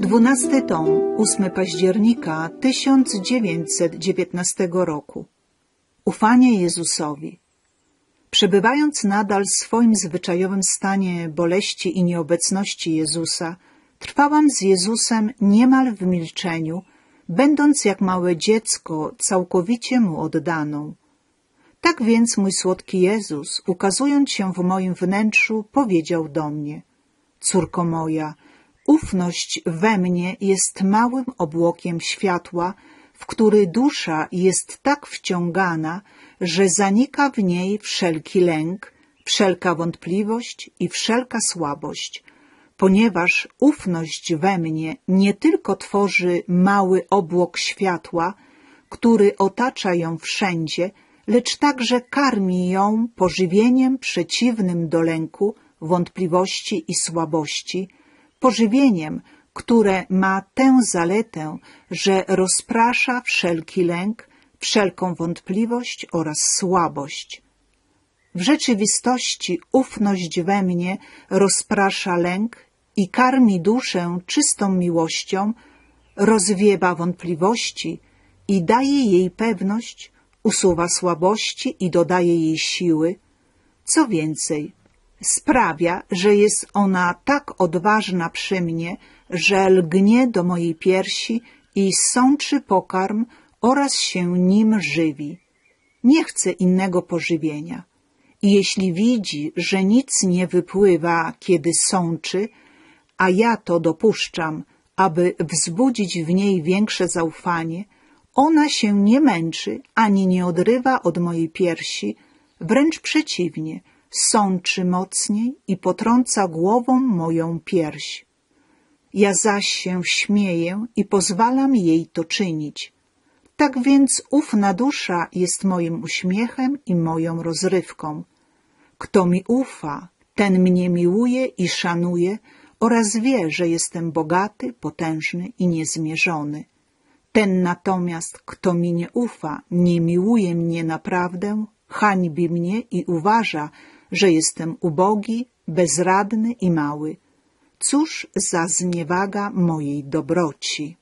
Dwunasty tom, 8 października 1919 roku. Ufanie Jezusowi. Przebywając nadal w swoim zwyczajowym stanie boleści i nieobecności Jezusa, trwałam z Jezusem niemal w milczeniu, będąc jak małe dziecko całkowicie Mu oddaną. Tak więc mój słodki Jezus, ukazując się w moim wnętrzu, powiedział do mnie — Córko moja, ufność we mnie jest małym obłokiem światła, w który dusza jest tak wciągana, że zanika w niej wszelki lęk, wszelka wątpliwość i wszelka słabość, ponieważ ufność we mnie nie tylko tworzy mały obłok światła, który otacza ją wszędzie, lecz także karmi ją pożywieniem przeciwnym do lęku, wątpliwości i słabości, pożywieniem, które ma tę zaletę, że rozprasza wszelki lęk, wszelką wątpliwość oraz słabość. W rzeczywistości ufność we mnie rozprasza lęk i karmi duszę czystą miłością, rozwiewa wątpliwości i daje jej pewność, usuwa słabości i dodaje jej siły. Co więcej, sprawia, że jest ona tak odważna przy mnie, że lgnie do mojej piersi i sączy pokarm oraz się nim żywi. Nie chce innego pożywienia. I jeśli widzi, że nic nie wypływa, kiedy sączy, a ja to dopuszczam, aby wzbudzić w niej większe zaufanie, ona się nie męczy ani nie odrywa od mojej piersi, wręcz przeciwnie, sączy mocniej i potrąca głową moją pierś. Ja zaś się śmieję i pozwalam jej to czynić. Tak więc ufna dusza jest moim uśmiechem i moją rozrywką. Kto mi ufa, ten mnie miłuje i szanuje oraz wie, że jestem bogaty, potężny i niezmierzony. Ten natomiast, kto mi nie ufa, nie miłuje mnie naprawdę, hańbi mnie i uważa, że jestem ubogi, bezradny i mały. Cóż za zniewaga mojej dobroci!